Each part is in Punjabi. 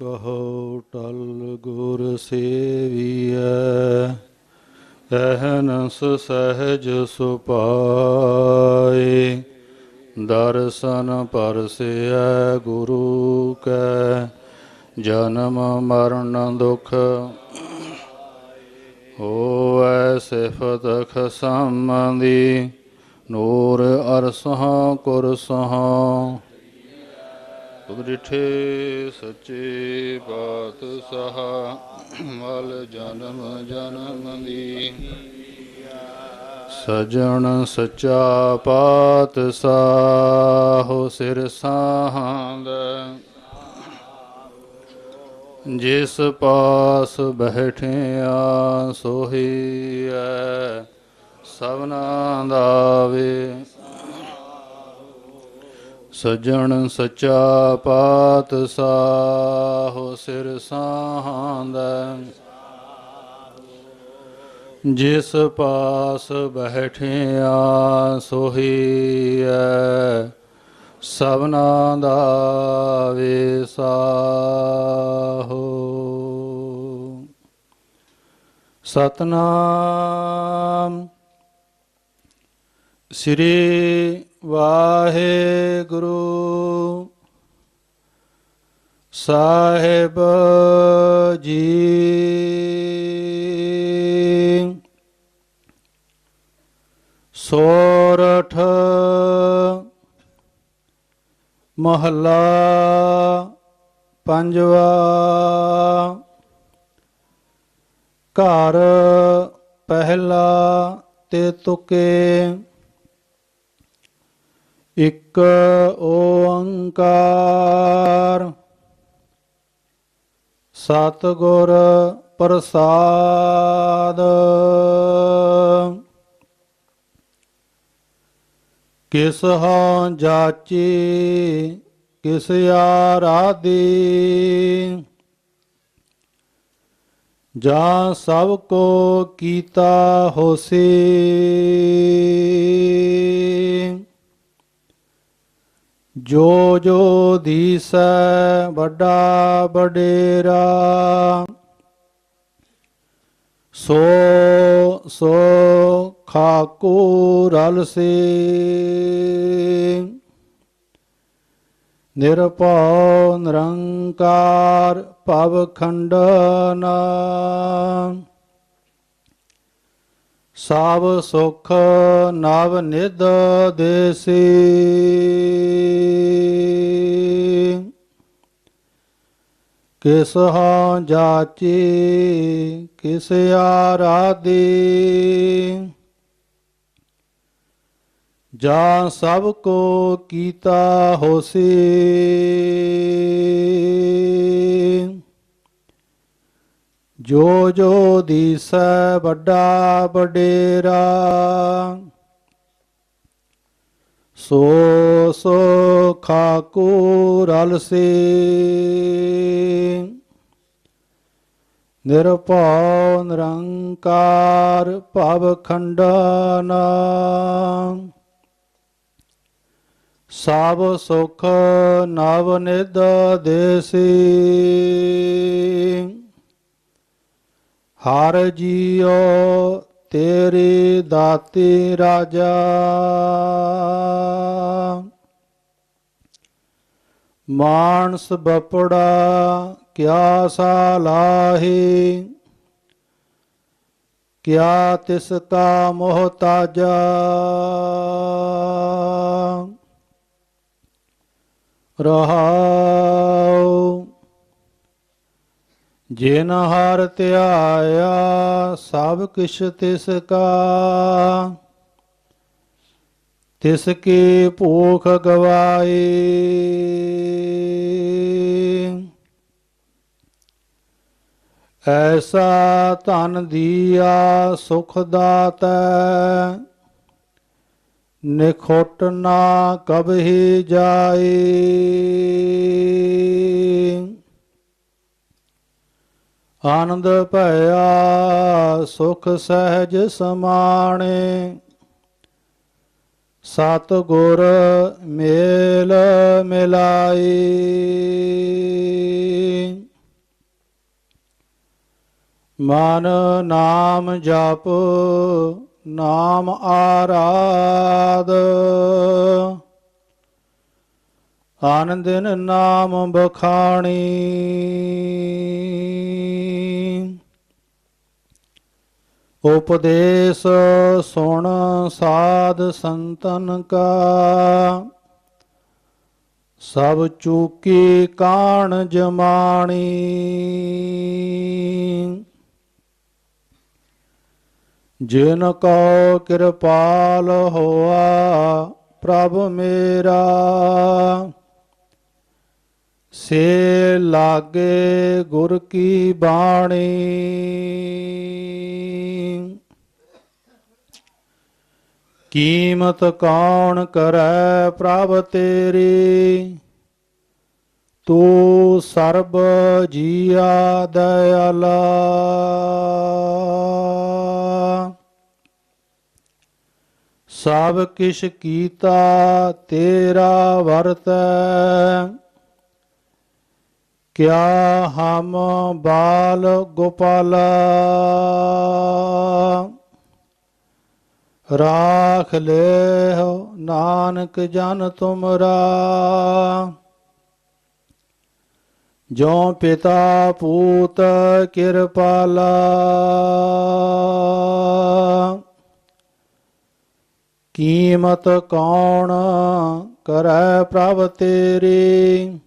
ਕਹੋ ਟਲ ਗੁਰ ਸੇਵੀਐ, ਅਹਨਸ ਸਹਿਜ ਸੁਪਾਏ, ਦਰਸ਼ਨ ਪਰਸਿਐ ਗੁਰੂ ਕੈ, ਜਨਮ ਮਰਨ ਦੁਖ ਹੋਵੈ ਸਿਫਤ ਖਸਮਦੀ ਨੂਰ ਅਰਸਹਾਂ ਕੁਰਸਹਾਂ ਉਦਰਿਠੇ ਸੱਚੇ ਪਾਤਸ਼ਾਹ, ਮਲ ਜਨਮ ਜਨਮ ਦੀ ਸਜਣ ਸੱਚਾ ਪਾਤਸ਼ਾਹ ਸਿਰ ਸਾਹੰਦ ਜਿਸ ਪਾਸ ਬੈਠਿਆ ਸੋਹੀਐ ਸਭਨਾ ਦਾ ਵੇ। ਸਜਣ ਸੱਚਾ ਪਾਤਸ਼ਾਹ ਸਿਰ ਸਾਹੰਦਾ। ਜਿਸ ਪਾਸ ਬੈਠਿਆ ਸੋਹੀਐ ਸਭਨਾ ਦਾ ਵਿਸਾਹੋ। ਸਤਨਾਮ। ਸ੍ਰੀ ਵਾਹਿਗੁਰੂ। ਸਾਹਿਬ ਜੀ। ਸੋਰਠ ਮਹੱਲਾ ਪੰਜਵਾ। ਘਰ ਪਹਿਲਾ ਤੇ ਤੁਕੇ। ਇਕ ਓੰਕਾਰ। ਸਤਿਗੁਰ ਪ੍ਰਸਾਦ। ਕਿਸ ਹਾਂ ਜਾਚੀ ਕਿਸ ਆਰਾਧੀ। ਜਾਂ ਸਭ ਕੋ ਕੀਤਾ ਹੋਸੀ। ਜੋ ਜੋ ਦੀਸੈ ਵੱਡਾ ਵਡੇਰਾ ਸੋ ਸੋ ਖਾਕੂ ਰਲ ਸੇ ਨਿਰਭਉ ਨਿਰੰਕਾਰ ਭਵ ਖੰਡਨਾ। ਸਭ ਸੁਖ ਨਵ ਨਿਧ ਦੇਸੀ। ਕਿਸ ਹਾਂ ਜਾਚੀ, ਕਿਸ ਆਰਾਧੀ। ਜਾਂ ਸਭ ਕੋ ਕੀਤਾ ਹੋਸੀ। ਜੋ ਜੋ ਦੀਸੈ ਵੱਡਾ ਵਡੇਰਾ, ਸੋ ਸੋ ਖਾਕੂ ਰਲ ਸੇ ਨਿਰਭਉ ਨਿਰੰਕਾਰ ਭਵ ਖੰਡਨਾ। ਸਭ ਸੁਖ ਨਵ ਨਿਧ ਦੇਸੀ। ਹਰ ਜੀਉ ਤੇਰੀ ਦਾਤੀ ਰਾਜਾ। ਮਾਨਸ ਬਪੜਾ ਕਿਆ ਸਾਲਾਹੀ ਕਿਆ ਤਿਸ ਕਾ ਮੋਹਤਾਜਾ ਰਹਾਉ ਜਿਨ ਹਰ ਧਿਆਇਆ, ਸਭ ਕਿਛ ਤਿਸ ਕਾ। ਤਿਸ ਕੀ ਭੂਖ ਗਵਾਈ ਐਸਾ ਧਨ ਦੀਆ ਸੁਖ ਦਾਤੈ, ਨਿਖੋਟ ਨਾ ਕਬਹੀ ਜਾਏ। ਆਨੰਦ ਭਇਆ ਸੁਖ ਸਹਿਜ ਸਮਾਣੇ। ਸਤ ਗੁਰ ਮੇਲ ਮਿਲਾਈ। ਮਨ ਨਾਮ ਜਪ ਨਾਮ ਆਰਾਧ। ਆਨੰਦਿਨ ਨਾਮ ਬਖਾਣੀ। ਉਪਦੇਸ਼ ਸੁਣ ਸਾਧ ਸੰਤਨ ਕਾ। ਸਭ ਚੂਕੀ ਕਾਣ ਜਮਾਣੀ। ਜਿਨ ਕੋ ਕਿਰਪਾਲ ਹੋਆ ਪ੍ਰਭ ਮੇਰਾ। ਸੇ ਲਾਗੇ ਗੁਰ ਕੀ ਬਾਣੀ। ਕੀਮਤ ਕੌਣ ਕਰੈ ਪ੍ਰਭ ਤੇਰੀ? ਤੂੰ ਸਰਬ ਜੀਆ ਦਇਆਲਾ। ਸਭ ਕਿਛ ਕੀਤਾ ਤੇਰਾ ਵਰਤੈ। ਕਿਆ ਹਮ ਬਾਲ ਗੋਪਾਲਾ? ਰਾਖ ਲੈ ਨਾਨਕ ਜਨ ਤੁਮਰਾ। ਜੋ ਪਿਤਾ ਪੂਤ ਕਿਰਪਾਲਾ। ਕੀਮਤ ਕੌਣ ਕਰੈ ਪ੍ਰਭ ਤੇਰੀ?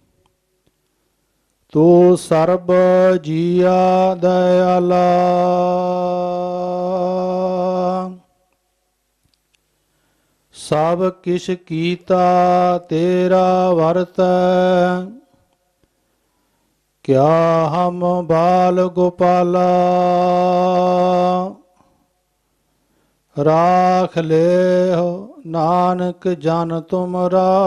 ਤੂੰ ਸਰਬ ਜੀਆ ਦਇਆਲਾ। ਸਭ ਕਿਛ ਕੀਤਾ ਤੇਰਾ ਵਰਤ। ਕਿਆ ਹਮ ਬਾਲ ਗੋਪਾਲਾ। ਰਾਖ ਲੈ ਨਾਨਕ ਜਨ ਤੁਮਰਾ।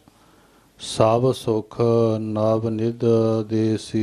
ਸਭ ਸੁਖ ਨਵ ਨਿਦ ਦੇਸੀ।